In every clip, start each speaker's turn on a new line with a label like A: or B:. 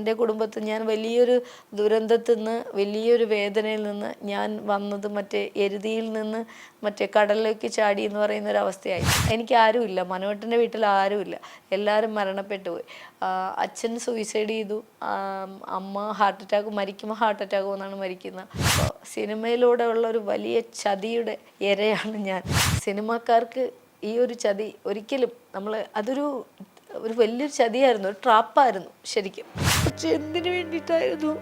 A: എന്റെ കുടുംബത്തിൽ ഞാൻ വലിയൊരു ദുരന്തത്തിൽ നിന്ന് വലിയൊരു വേദനയിൽ നിന്ന് ഞാൻ വന്നത് മറ്റേ എരുതിയിൽ നിന്ന് മറ്റേ കടലിലേക്ക് ചാടി എന്ന് പറയുന്ന ഒരു അവസ്ഥയായി. എനിക്ക് ആരുമില്ല മനോട്ടന്റെ വീട്ടിൽ ആരുമില്ല എല്ലാവരും മരണപ്പെട്ടു പോയി. അച്ഛൻ സൂയിസൈഡ് ചെയ്തു. അമ്മ ഹാർട്ട് അറ്റാക്ക് മരിക്കുമ്പോൾ ഹാർട്ട് അറ്റാക്ക് വന്നാണ് മരിക്കുന്നത്. അപ്പോൾ സിനിമയിലൂടെ ഉള്ള ഒരു വലിയ ചതിയുടെ ഇരയാണ് ഞാൻ. സിനിമാക്കാർക്ക് ഈ ഒരു ചതി ഒരിക്കലും നമ്മൾ അതൊരു ഒരു വലിയൊരു ചതിയായിരുന്നു. ഒരു ട്രാപ്പായിരുന്നു ശരിക്കും. പക്ഷെ എന്തിനു വേണ്ടിയിട്ടായിരുന്നു?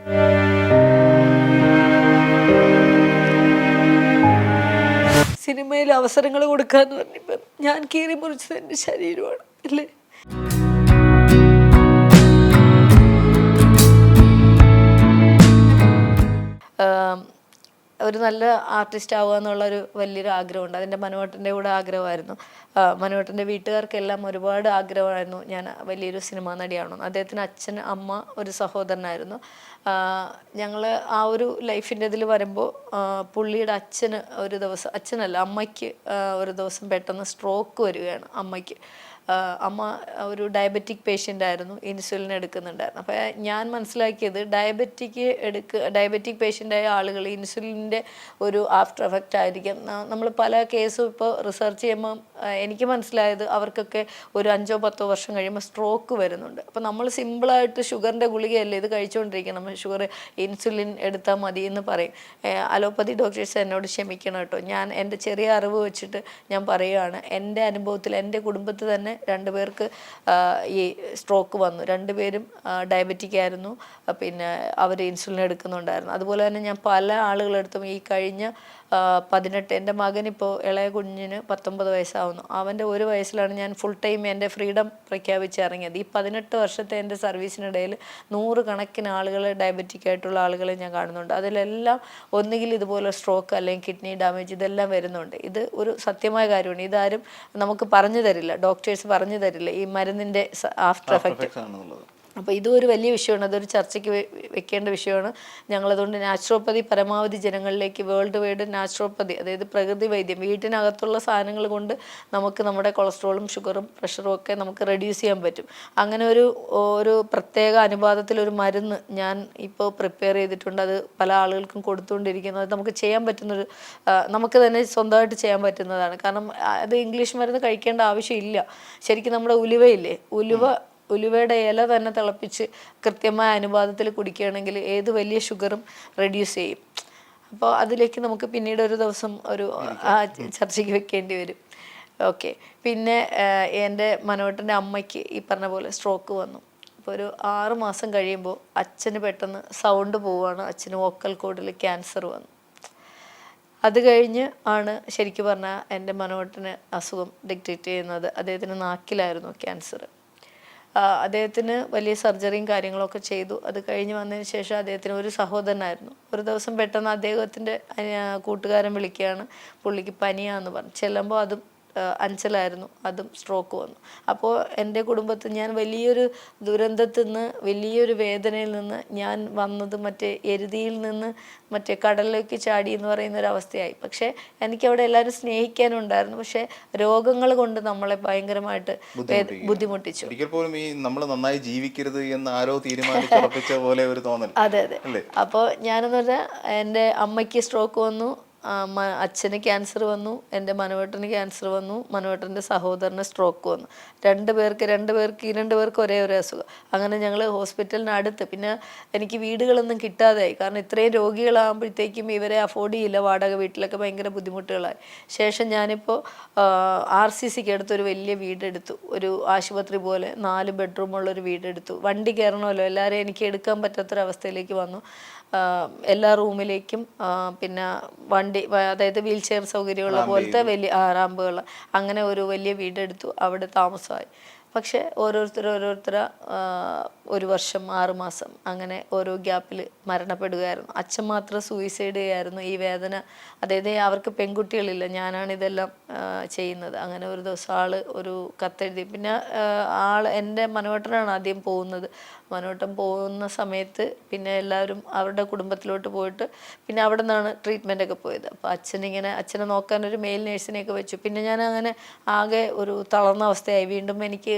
A: സിനിമയിൽ അവസരങ്ങൾ കൊടുക്കാന്ന് പറഞ്ഞപ്പോൾ ഞാൻ കീറി മുറിച്ചത് എന്റെ ശരീരമാണ് അല്ലേ? ഒരു നല്ല ആർട്ടിസ്റ്റ് ആവുക എന്നുള്ളൊരു വലിയൊരു ആഗ്രഹമുണ്ട്. അതിന്റെ മനുവേട്ടന്റെ കൂടെ ആഗ്രഹമായിരുന്നു. മനുവേട്ടന്റെ വീട്ടുകാർക്കെല്ലാം ഒരുപാട് ആഗ്രഹമായിരുന്നു ഞാൻ വലിയൊരു സിനിമാ നടിയാണോ അദ്ദേഹത്തിന് അച്ഛൻ അമ്മ ഒരു സഹോദരനായിരുന്നു. ഞങ്ങൾ ആ ഒരു ലൈഫിന്റെ ഇതിൽ വരുമ്പോൾ പുള്ളിയുടെ അച്ഛന് ഒരു ദിവസം അച്ഛനല്ല അമ്മയ്ക്ക് ഒരു ദിവസം പെട്ടെന്ന് സ്ട്രോക്ക് വരികയാണ് അമ്മയ്ക്ക്. അമ്മ ഒരു ഡയബറ്റിക് പേഷ്യന്റ് ആയിരുന്നു ഇൻസുലിൻ എടുക്കുന്നുണ്ടായിരുന്നു. അപ്പോൾ ഞാൻ മനസ്സിലാക്കിയത് ഡയബറ്റിക് എടുക്ക ഡയബറ്റിക് പേഷ്യന്റായ ആളുകൾ ഇൻസുലിന്റെ ഒരു ആഫ്റ്റർ എഫക്റ്റ് ആയിരിക്കും. നമ്മൾ പല കേസും ഇപ്പോൾ റിസർച്ച് ചെയ്യുമ്പോൾ എനിക്ക് മനസ്സിലായത് അവർക്കൊക്കെ ഒരു അഞ്ചോ പത്തോ വർഷം കഴിയുമ്പോൾ സ്ട്രോക്ക് വരുന്നുണ്ട്. അപ്പോൾ നമ്മൾ സിമ്പിളായിട്ട് ഷുഗറിന്റെ ഗുളികയല്ലേ ഇത് കഴിച്ചുകൊണ്ടിരിക്കണം. ഷുഗർ ഇൻസുലിൻ എടുത്താൽ മതി എന്ന് പറയും. അലോപ്പതി ഡോക്ടേഴ്സ് എന്നോട് ക്ഷമിക്കണം കേട്ടോ. ഞാൻ എന്റെ ചെറിയ അറിവ് വെച്ചിട്ട് ഞാൻ പറയുകയാണ് എന്റെ അനുഭവത്തിൽ എന്റെ കുടുംബത്തിൽ തന്നെ രണ്ട് പേർക്ക് ഈ സ്ട്രോക്ക് വന്നു. രണ്ടുപേരും ഡയബറ്റിക് ആയിരുന്നു. പിന്നെ അവർ ഇൻസുലിൻ എടുക്കുന്നുണ്ടായിരുന്നു. അതുപോലെ തന്നെ ഞാൻ പല ആളുകളെടുത്തും ഈ കഴിഞ്ഞ പതിനെട്ട്. എന്റെ മകനിപ്പോൾ ഇളയ കുഞ്ഞിന് പത്തൊമ്പത് വയസ്സാവുന്നു. അവന്റെ ഒരു വയസ്സിലാണ് ഞാൻ ഫുൾ ടൈം എന്റെ ഫ്രീഡം പ്രഖ്യാപിച്ച് ഇറങ്ങിയത്. ഈ പതിനെട്ട് വർഷത്തെ എന്റെ സർവീസിനിടയിൽ നൂറ് കണക്കിന് ആളുകൾ ഡയബറ്റിക് ആയിട്ടുള്ള ആളുകളെ ഞാൻ കാണുന്നുണ്ട്. അതിലെല്ലാം ഒന്നുകിൽ ഇതുപോലെ സ്ട്രോക്ക് അല്ലെങ്കിൽ കിഡ്നി ഡാമേജ് ഇതെല്ലാം വരുന്നുണ്ട്. ഇത് ഒരു സത്യമായ കാര്യമാണ്. ഇതാരും നമുക്ക് പറഞ്ഞു തരില്ല. ഡോക്ടേഴ്സ് പറഞ്ഞു തരില്ല. ഈ മരുന്നിന്റെ ആഫ്റ്റർ എഫക്റ്റ് അപ്പോൾ ഇതും ഒരു വലിയ വിഷയമാണ്. അതൊരു ചർച്ചയ്ക്ക് വെക്കേണ്ട വിഷയമാണ്. ഞങ്ങളതുകൊണ്ട് നാച്ചുറോപ്പതി പരമാവധി ജനങ്ങളിലേക്ക് വേൾഡ് വൈഡ് നാച്ചുറോപ്പതി അതായത് പ്രകൃതി വൈദ്യം വീട്ടിനകത്തുള്ള സാധനങ്ങൾ കൊണ്ട് നമുക്ക് നമ്മുടെ കൊളസ്ട്രോളും ഷുഗറും പ്രഷറും ഒക്കെ നമുക്ക് റെഡ്യൂസ് ചെയ്യാൻ പറ്റും. അങ്ങനെ ഒരു ഒരു പ്രത്യേക അനുപാതത്തിൽ ഒരു മരുന്ന് ഞാൻ ഇപ്പോൾ പ്രിപ്പയർ ചെയ്തിട്ടുണ്ട്. അത് പല ആളുകൾക്കും കൊടുത്തുകൊണ്ടിരിക്കുന്നത് അത് നമുക്ക് ചെയ്യാൻ പറ്റുന്നൊരു നമുക്ക് തന്നെ സ്വന്തമായിട്ട് ചെയ്യാൻ പറ്റുന്നതാണ്. കാരണം അത് ഇംഗ്ലീഷ് മരുന്ന് കഴിക്കേണ്ട ആവശ്യമില്ല. ശരിക്കും നമ്മുടെ ഉലുവയില്ലേ? ഉലുവ ഉലുവയുടെ ഇല തന്നെ തിളപ്പിച്ച് കൃത്യമായ അനുപാതത്തിൽ കുടിക്കുകയാണെങ്കിൽ ഏത് വലിയ ഷുഗറും റെഡ്യൂസ് ചെയ്യും. അപ്പോൾ അതിലേക്ക് നമുക്ക് പിന്നീട് ഒരു ദിവസം ഒരു ആ ചർച്ചയ്ക്ക് വെക്കേണ്ടി വരും. ഓക്കെ പിന്നെ എന്റെ മനോട്ടന്റെ അമ്മയ്ക്ക് ഈ പറഞ്ഞ പോലെ സ്ട്രോക്ക് വന്നു. അപ്പോൾ ഒരു ആറ് മാസം കഴിയുമ്പോൾ അച്ഛന് പെട്ടെന്ന് സൗണ്ട് പോവുകയാണ്. അച്ഛന് വോക്കൽ കോഡിൽ ക്യാൻസർ വന്നു. അത് കഴിഞ്ഞ് ആണ് ശരിക്കും പറഞ്ഞാൽ എന്റെ മനോട്ടന് അസുഖം ഡിക്റ്റേറ്റ് ചെയ്യുന്നത്. അദ്ദേഹത്തിന് നാക്കിലായിരുന്നു ക്യാൻസർ അദ്ദേഹത്തിന് വലിയ സർജറിയും കാര്യങ്ങളൊക്കെ ചെയ്തു. അത് കഴിഞ്ഞ് വന്നതിന് ശേഷം അദ്ദേഹത്തിന് ഒരു സഹോദരനായിരുന്നു. ഒരു ദിവസം പെട്ടെന്ന് അദ്ദേഹത്തിന്റെ കൂട്ടുകാരൻ വിളിക്കുകയാണ് പുള്ളിക്ക് പനിയാന്ന് പറഞ്ഞു. ചെല്ലുമ്പോൾ അതും അഞ്ചലായിരുന്നു. അതും സ്ട്രോക്ക് വന്നു. അപ്പോൾ എന്റെ കുടുംബത്തിൽ ഞാൻ വലിയൊരു ദുരന്തത്തിൽ നിന്ന് വലിയൊരു വേദനയിൽ നിന്ന് ഞാൻ വന്നത് മറ്റേ എരുതിയിൽ നിന്ന് മറ്റേ കടലിലേക്ക് ചാടി എന്ന് പറയുന്ന ഒരു അവസ്ഥയായി. പക്ഷേ എനിക്കവിടെ എല്ലാവരും സ്നേഹിക്കാനുണ്ടായിരുന്നു. പക്ഷേ രോഗങ്ങൾ കൊണ്ട് നമ്മളെ ഭയങ്കരമായിട്ട് ബുദ്ധിമുട്ടിച്ചു.
B: ഒരിക്കൽ പോലും ഈ നമ്മൾ നന്നായി ജീവിക്കരുത് എന്ന് ആരോ പോലെ ഒരു തോന്നൽ.
A: അതെ അതെ. അപ്പോൾ ഞാനെന്ന് പറഞ്ഞാൽ എന്റെ അമ്മയ്ക്ക് സ്ട്രോക്ക് വന്നു. അച്ഛന് ക്യാൻസർ വന്നു എന്റെ മനവേട്ടന് ക്യാൻസർ വന്നു മനവേട്ടന്റെ സഹോദരന് സ്ട്രോക്ക് വന്നു. രണ്ട് പേർക്ക് രണ്ട് പേർക്ക് ഈ രണ്ട് പേർക്ക് ഒരേ ഒരേ അസുഖം. അങ്ങനെ ഞങ്ങൾ ഹോസ്പിറ്റലിന് അടുത്ത്. പിന്നെ എനിക്ക് വീടുകളൊന്നും കിട്ടാതെയായി കാരണം ഇത്രയും രോഗികളാകുമ്പോഴത്തേക്കും ഇവരെ അഫോർഡ് ചെയ്യില്ല. വാടക വീട്ടിലൊക്കെ ഭയങ്കര ബുദ്ധിമുട്ടുകളായി. ശേഷം ഞാനിപ്പോൾ ആർ സി സിക്ക് അടുത്തൊരു വലിയ വീടെടുത്തു. ഒരു ആശുപത്രി പോലെ നാല് ബെഡ്റൂമുള്ളൊരു വീടെടുത്തു. വണ്ടി കയറണമല്ലോ. എല്ലാവരെയും എനിക്ക് എടുക്കാൻ പറ്റാത്തൊരവസ്ഥയിലേക്ക് വന്നു. എല്ലാ റൂമിലേക്കും പിന്നെ വണ്ടി അതായത് വീൽ ചെയർ സൗകര്യമുള്ള പോലത്തെ വലിയ റാമ്പുകൾ. അങ്ങനെ ഒരു വലിയ വീടെടുത്തു. അവിടെ താമസമായി. പക്ഷേ ഓരോരുത്തർ ഓരോരുത്തർ ഒരു വർഷം ആറുമാസം അങ്ങനെ ഓരോ ഗ്യാപ്പിൽ മരണപ്പെടുകയായിരുന്നു. അച്ഛൻ മാത്രം സൂയിസൈഡ് ചെയ്യായിരുന്നു ഈ വേദന അതായത് അവർക്ക് പെൺകുട്ടികളില്ല. ഞാനാണ് ഇതെല്ലാം ചെയ്യുന്നത്. അങ്ങനെ ഒരു ദിവസം ആൾ ഒരു കത്തെഴുതി. പിന്നെ ആൾ എന്റെ മനോട്ടനാണ് ആദ്യം പോകുന്നത്. മനോട്ടം പോകുന്ന സമയത്ത് പിന്നെ എല്ലാവരും അവരുടെ കുടുംബത്തിലോട്ട് പോയിട്ട് പിന്നെ അവിടെ നിന്നാണ് ട്രീറ്റ്മെന്റ് ഒക്കെ പോയത്. അപ്പോൾ അച്ഛനിങ്ങനെ അച്ഛനെ നോക്കാൻ ഒരു മെയിൽ നേഴ്സിനെയൊക്കെ വെച്ചു. പിന്നെ ഞാൻ അങ്ങനെ ആകെ ഒരു തളർന്ന അവസ്ഥയായി. വീണ്ടും എനിക്ക്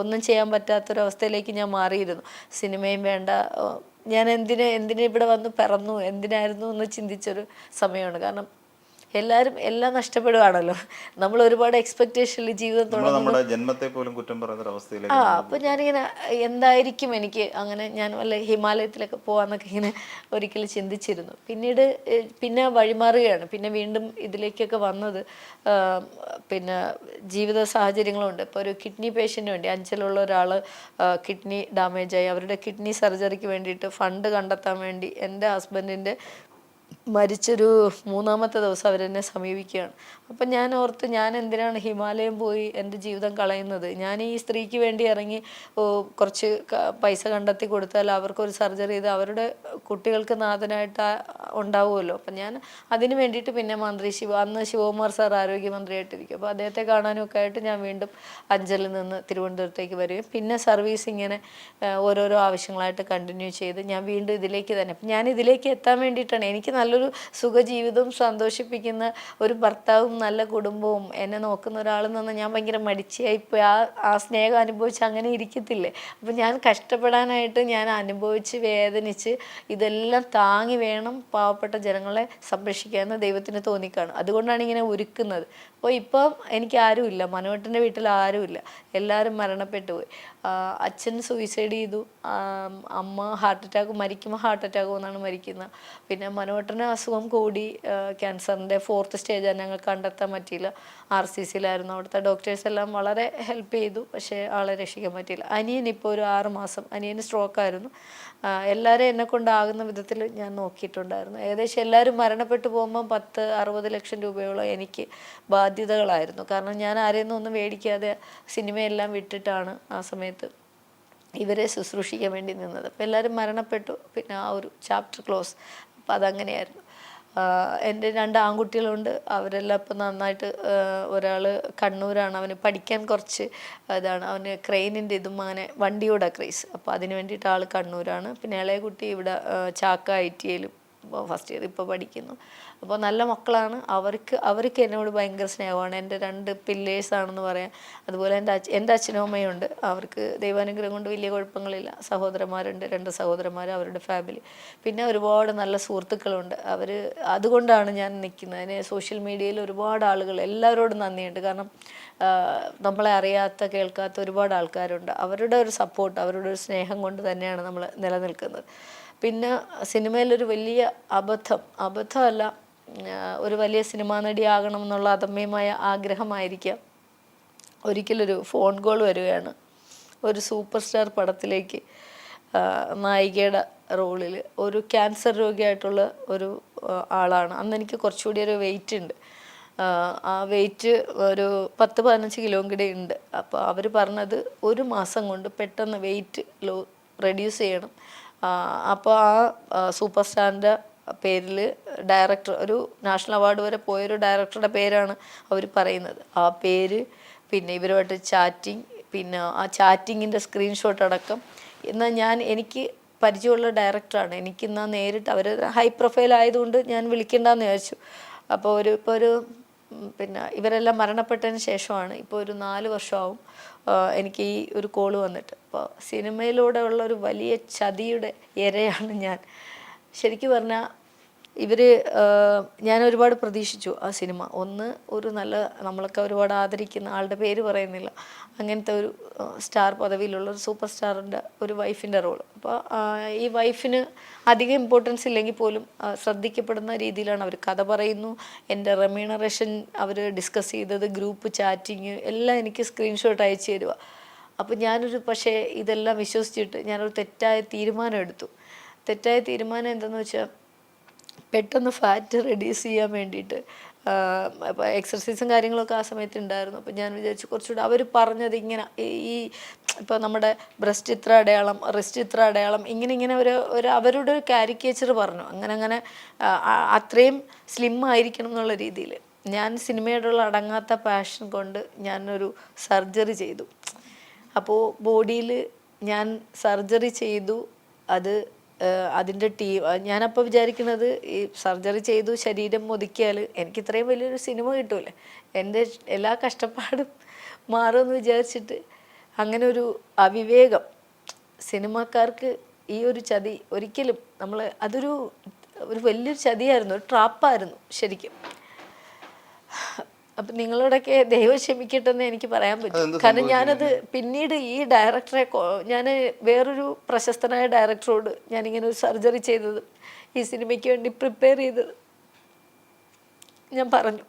A: ഒന്നും ചെയ്യാൻ പറ്റാത്തൊരവസ്ഥയിലേക്ക് ഞാൻ മാറിയിരുന്നു. സിനിമയും വേണ്ട. ഞാൻ എന്തിനെ എന്തിനെ ഇവിടെ വന്ന് പിറന്നു? എന്തിനായിരുന്നു എന്ന് ചിന്തിച്ചൊരു സമയമാണ്. കാരണം എല്ലാവരും എല്ലാം നഷ്ടപ്പെടുകയാണല്ലോ നമ്മൾ ഒരുപാട് എക്സ്പെക്ടേഷനിൽ ജീവിതം
B: നമ്മുടെ ജന്മത്തെ പോലും കുറ്റം പറയുന്ന ഒരു അവസ്ഥയിലേക്ക്
A: ആ അപ്പൊ ഞാനിങ്ങനെ എന്തായിരിക്കും എനിക്ക് അങ്ങനെ ഞാൻ വല്ല ഹിമാലയത്തിലൊക്കെ പോവാന്നൊക്കെ ഇങ്ങനെ ഒരിക്കലും ചിന്തിച്ചിരുന്നു. പിന്നീട് പിന്നെ വഴിമാറുകയാണ്. പിന്നെ വീണ്ടും ഇതിലേക്കൊക്കെ വന്നത് പിന്നെ ജീവിത സാഹചര്യങ്ങളുണ്ട്. ഇപ്പോൾ ഒരു കിഡ്നി പേഷ്യന്റ് വേണ്ടി അഞ്ചലുള്ള ഒരാൾ കിഡ്നി ഡാമേജായി അവരുടെ കിഡ്നി സർജറിക്ക് വേണ്ടിയിട്ട് ഫണ്ട് കണ്ടെത്താൻ വേണ്ടി എന്റെ ഹസ്ബൻഡിന്റെ മരിച്ചൊരു മൂന്നാമത്തെ ദിവസം അവരെന്നെ സമീപിക്കുകയാണ്. അപ്പം ഞാൻ ഓർത്ത് ഞാൻ എന്തിനാണ് ഹിമാലയം പോയി എന്റെ ജീവിതം കളയുന്നത്? ഞാൻ ഈ സ്ത്രീക്ക് വേണ്ടി ഇറങ്ങി കുറച്ച് പൈസ കണ്ടെത്തി കൊടുത്താൽ അവർക്കൊരു സർജറി ചെയ്ത് അവരുടെ കുട്ടികൾക്ക് നാഥനായിട്ട് ഉണ്ടാവുമല്ലോ. അപ്പം ഞാൻ അതിന് വേണ്ടിയിട്ട് പിന്നെ മന്ത്രി ശിവ അന്ന് ശിവകുമാർ സാർ ആരോഗ്യമന്ത്രിയായിട്ടിരിക്കും. അപ്പോൾ അദ്ദേഹത്തെ കാണാനും ഒക്കെ ആയിട്ട് ഞാൻ വീണ്ടും അഞ്ചലിൽ നിന്ന് തിരുവനന്തപുരത്തേക്ക് വരികയും പിന്നെ സർവീസ് ഇങ്ങനെ ഓരോരോ ആവശ്യങ്ങളായിട്ട് കണ്ടിന്യൂ ചെയ്ത് ഞാൻ വീണ്ടും ഇതിലേക്ക് തന്നെ. ഞാൻ ഇതിലേക്ക് എത്താൻ വേണ്ടിയിട്ടാണ് എനിക്ക് നല്ലൊരു സുഖജീവിതവും സന്തോഷിപ്പിക്കുന്ന ഒരു ഭർത്താവും നല്ല കുടുംബവും എന്നെ നോക്കുന്ന ഒരാളെന്ന് നിന്ന് ഞാൻ ഭയങ്കര മടിച്ചായിപ്പോയി ആ ആ സ്നേഹം അനുഭവിച്ച് അങ്ങനെ ഇരിക്കത്തില്ലേ? അപ്പം ഞാൻ കഷ്ടപ്പെടാനായിട്ട് ഞാൻ അനുഭവിച്ച് വേദനിച്ച് ഇതെല്ലാം താങ്ങി വേണം പാവപ്പെട്ട ജനങ്ങളെ സംരക്ഷിക്കാമെന്ന് ദൈവത്തിന് തോന്നിക്കാണും. അതുകൊണ്ടാണ് ഇങ്ങനെ ഒരുക്കുന്നത്. അപ്പോൾ ഇപ്പം എനിക്ക് ആരുമില്ല മനോട്ടന്റെ വീട്ടിൽ ആരുമില്ല എല്ലാവരും മരണപ്പെട്ടു പോയി. അച്ഛൻ സൂയിസൈഡ് ചെയ്തു. അമ്മ ഹാർട്ട് അറ്റാക്ക് മരിക്കുമ്പോൾ ഹാർട്ട് അറ്റാക്ക് വന്നാണ് മരിക്കുന്നത് പിന്നെ മനോട്ടന് അസുഖം കൂടി ക്യാൻസറിന്റെ ഫോർത്ത് സ്റ്റേജാണ് ഞങ്ങൾ കണ്ടെത്താൻ പറ്റിയില്ല. ആർ സി സിയിലായിരുന്നു. അവിടുത്തെ ഡോക്ടേഴ്സ് എല്ലാം വളരെ ഹെൽപ്പ് ചെയ്തു. പക്ഷേ ആളെ രക്ഷിക്കാൻ പറ്റിയില്ല. അനിയൻ ഇപ്പോൾ ഒരു ആറ് മാസം അനിയന് സ്ട്രോക്ക് ആയിരുന്നു. ആ, എല്ലാവരും എന്നെ കൊണ്ടാകുന്ന വിധത്തിൽ ഞാൻ നോക്കിയിട്ടുണ്ടായിരുന്നു. ഏകദേശം എല്ലാവരും മരണപ്പെട്ടു പോകുമ്പോൾ പത്ത് അറുപത് ലക്ഷം രൂപയോളം എനിക്ക് ബാധ്യതകളായിരുന്നു. കാരണം ഞാൻ ആരെയൊന്നും ഒന്നും മേടിക്കാതെ സിനിമയെല്ലാം വിട്ടിട്ടാണ് ആ സമയത്ത് ഇവരെ ശുശ്രൂഷിക്കാൻ വേണ്ടി നിന്നത്. അപ്പോൾ എല്ലാവരും മരണപ്പെട്ടു. പിന്നെ ആ ഒരു ചാപ്റ്റർ ക്ലോസ് അപ്പോൾ അതങ്ങനെയായിരുന്നു. എന്റെ രണ്ട് ആൺകുട്ടികളുണ്ട്. അവരെല്ലാം ഇപ്പം നന്നായിട്ട് ഒരാൾ കണ്ണൂരാണ്. അവന് പഠിക്കാൻ കുറച്ച് ഇതാണ്. അവന് ക്രെയിനിന്റെ ഇതും അങ്ങനെ വണ്ടിയോടെ ക്രൈസ്. അപ്പോൾ അതിന് വേണ്ടിയിട്ട് ആൾ കണ്ണൂരാണ്. പിന്നെ ഇളയ കുട്ടി ഇവിടെ ചാക്ക ഐ ടി ഐയിലും ഫസ്റ്റ് ഇയർ ഇപ്പോൾ പഠിക്കുന്നു. അപ്പോൾ നല്ല മക്കളാണ്. അവർക്ക് അവർക്ക് എന്നോട് ഭയങ്കര സ്നേഹമാണ്. എന്റെ രണ്ട് പില്ലേഴ്സ് ആണെന്ന് പറയാം. അതുപോലെ എന്റെ അച്ഛ എന്റെ അച്ഛനും അമ്മയുണ്ട് അവർക്ക് ദൈവാനുഗ്രഹം കൊണ്ട് വലിയ കുഴപ്പങ്ങളില്ല. സഹോദരന്മാരുണ്ട്. രണ്ട് സഹോദരന്മാർ അവരുടെ ഫാമിലി പിന്നെ ഒരുപാട് നല്ല സുഹൃത്തുക്കളുണ്ട്. അവർ അതുകൊണ്ടാണ് ഞാൻ നിൽക്കുന്നത്. അതിന് സോഷ്യൽ മീഡിയയിൽ ഒരുപാട് ആളുകൾ എല്ലാവരോടും നന്ദിയുണ്ട്. കാരണം നമ്മളെ അറിയാത്ത കേൾക്കാത്ത ഒരുപാട് ആൾക്കാരുണ്ട്. അവരുടെ ഒരു സപ്പോർട്ട് അവരുടെ ഒരു സ്നേഹം കൊണ്ട് തന്നെയാണ് നമ്മൾ നിലനിൽക്കുന്നത്. പിന്നെ സിനിമയിലൊരു വലിയ അബദ്ധം. അബദ്ധമല്ല ഒരു വലിയ സിനിമാ നടിയാകണം എന്നുള്ള അദമ്യമായ ആഗ്രഹമായിരിക്കാം. ഒരിക്കലൊരു ഫോൺ കോൾ വരികയാണ്. ഒരു സൂപ്പർ സ്റ്റാർ പടത്തിലേക്ക് നായികയുടെ റോളിൽ ഒരു ക്യാൻസർ രോഗിയായിട്ടുള്ള ഒരു ആളാണ്. അന്ന് എനിക്ക് കുറച്ചുകൂടി ഒരു വെയിറ്റ് ഉണ്ട്. ആ വെയിറ്റ് ഒരു പത്ത് പതിനഞ്ച് കിലോ കൂടെ ഉണ്ട്. അപ്പോൾ അവർ പറഞ്ഞത് ഒരു മാസം കൊണ്ട് പെട്ടെന്ന് വെയിറ്റ് ലോ റെഡ്യൂസ് ചെയ്യണം. അപ്പോൾ ആ സൂപ്പർ സ്റ്റാറിന്റെ പേരിൽ ഡയറക്ടർ ഒരു നാഷണൽ അവാർഡ് വരെ പോയൊരു ഡയറക്ടറുടെ പേരാണ് അവർ പറയുന്നത്. ആ പേര് പിന്നെ ഇവരുമായിട്ട് ചാറ്റിങ് പിന്നെ ആ ചാറ്റിങ്ങിന്റെ സ്ക്രീൻഷോട്ട് അടക്കം. എന്നാൽ ഞാൻ എനിക്ക് പരിചയമുള്ള ഡയറക്ടറാണ്. എനിക്കിന്നാ നേരിട്ട് അവർ ഹൈ പ്രൊഫൈൽ ആയതുകൊണ്ട് ഞാൻ വിളിക്കണ്ടെന്ന് വിചാരിച്ചു. അപ്പോൾ ഒരു ഇപ്പോൾ ഒരു പിന്നെ ഇവരെല്ലാം മരണപ്പെട്ടതിന് ശേഷമാണ്. ഇപ്പോൾ ഒരു നാല് വർഷമാവും എനിക്ക് ഈ ഒരു കോൾ വന്നിട്ട്. അപ്പോൾ സിനിമയിലൂടെ ഉള്ള ഒരു വലിയ ചതിയുടെ ഇരയാണ് ഞാൻ. ശരിക്കും പറഞ്ഞാൽ ഇവർ ഞാൻ ഒരുപാട് പ്രതീക്ഷിച്ചു ആ സിനിമ. ഒന്ന് ഒരു നല്ല നമ്മളൊക്കെ ഒരുപാട് ആദരിക്കുന്ന ആളുടെ പേര് പറയുന്നില്ല. അങ്ങനത്തെ ഒരു സ്റ്റാർ പദവിയിലുള്ള ഒരു സൂപ്പർ സ്റ്റാറിന്റെ ഒരു വൈഫിന്റെ റോൾ അപ്പോൾ ഈ വൈഫിന് അധികം ഇമ്പോർട്ടൻസ് ഇല്ലെങ്കിൽ പോലും ശ്രദ്ധിക്കപ്പെടുന്ന രീതിയിലാണ് അവർ കഥ പറയുന്നു. എന്റെ റെമ്യൂണറേഷൻ അവർ ഡിസ്കസ് ചെയ്തത് ഗ്രൂപ്പ് ചാറ്റിങ് എല്ലാം എനിക്ക് സ്ക്രീൻഷോട്ട് അയച്ചു തരുക അപ്പോൾ ഞാനൊരു പക്ഷേ ഇതെല്ലാം വിശ്വസിച്ചിട്ട് ഞാനൊരു തെറ്റായ തീരുമാനം എടുത്തു. തെറ്റായ തീരുമാനം എന്തെന്ന് വെച്ചാൽ പെട്ടെന്ന് ഫാറ്റ് റെഡ്യൂസ് ചെയ്യാൻ വേണ്ടിയിട്ട്. അപ്പോൾ എക്സർസൈസും കാര്യങ്ങളൊക്കെ ആ സമയത്ത് ഉണ്ടായിരുന്നു അപ്പോൾ ഞാൻ വിചാരിച്ചു കുറച്ചുകൂടെ അവർ പറഞ്ഞത് ഇങ്ങനെ ഈ- ഇപ്പോൾ നമ്മുടെ ബ്രസ്റ്റ് ഇത്ര അടയാളം റിസ്റ്റ് ഇത്ര അടയാളം ഇങ്ങനെ ഇങ്ങനെ ഒരു ഒരു അവരുടെ ഒരു കാരിക്കേച്ചർ പറഞ്ഞു. അങ്ങനെ അങ്ങനെ അത്രയും സ്ലിം ആയിരിക്കണം എന്നുള്ള രീതിയിൽ ഞാൻ സിനിമയോടുള്ള അടങ്ങാത്ത പാഷൻ കൊണ്ട് ഞാനൊരു സർജറി ചെയ്തു. അപ്പോൾ ബോഡിയിൽ ഞാൻ സർജറി ചെയ്തു. അത് അതിന്റെ ടീ ഞാനപ്പോൾ വിചാരിക്കുന്നത് ഈ സർജറി ചെയ്തു ശരീരം ഒതുക്കിയാൽ എനിക്ക് ഇത്രയും വലിയൊരു സിനിമ കിട്ടൂലേ. എന്റെ എല്ലാ കഷ്ടപ്പാടും മാറുമെന്ന് വിചാരിച്ചിട്ട് അങ്ങനെ ഒരു അവിവേകം സിനിമക്കാർക്ക് ഈ ഒരു ചതി ഒരിക്കലും നമ്മൾ അതൊരു ഒരു വലിയൊരു ചതിയായിരുന്നു ഒരു ട്രാപ്പായിരുന്നു ശരിക്കും. അപ്പം നിങ്ങളോടൊക്കെ ദൈവം ക്ഷമിക്കട്ടെന്ന് എനിക്ക് പറയാൻ പറ്റും. കാരണം ഞാനത് പിന്നീട് ഈ ഡയറക്ടറെ ഞാൻ വേറൊരു പ്രശസ്തനായ ഡയറക്ടറോട് ഞാനിങ്ങനെ ഒരു സർജറി ചെയ്തത്. ഈ സിനിമയ്ക്ക് വേണ്ടി പ്രിപ്പയർ ചെയ്തത്. ഞാൻ പറഞ്ഞു.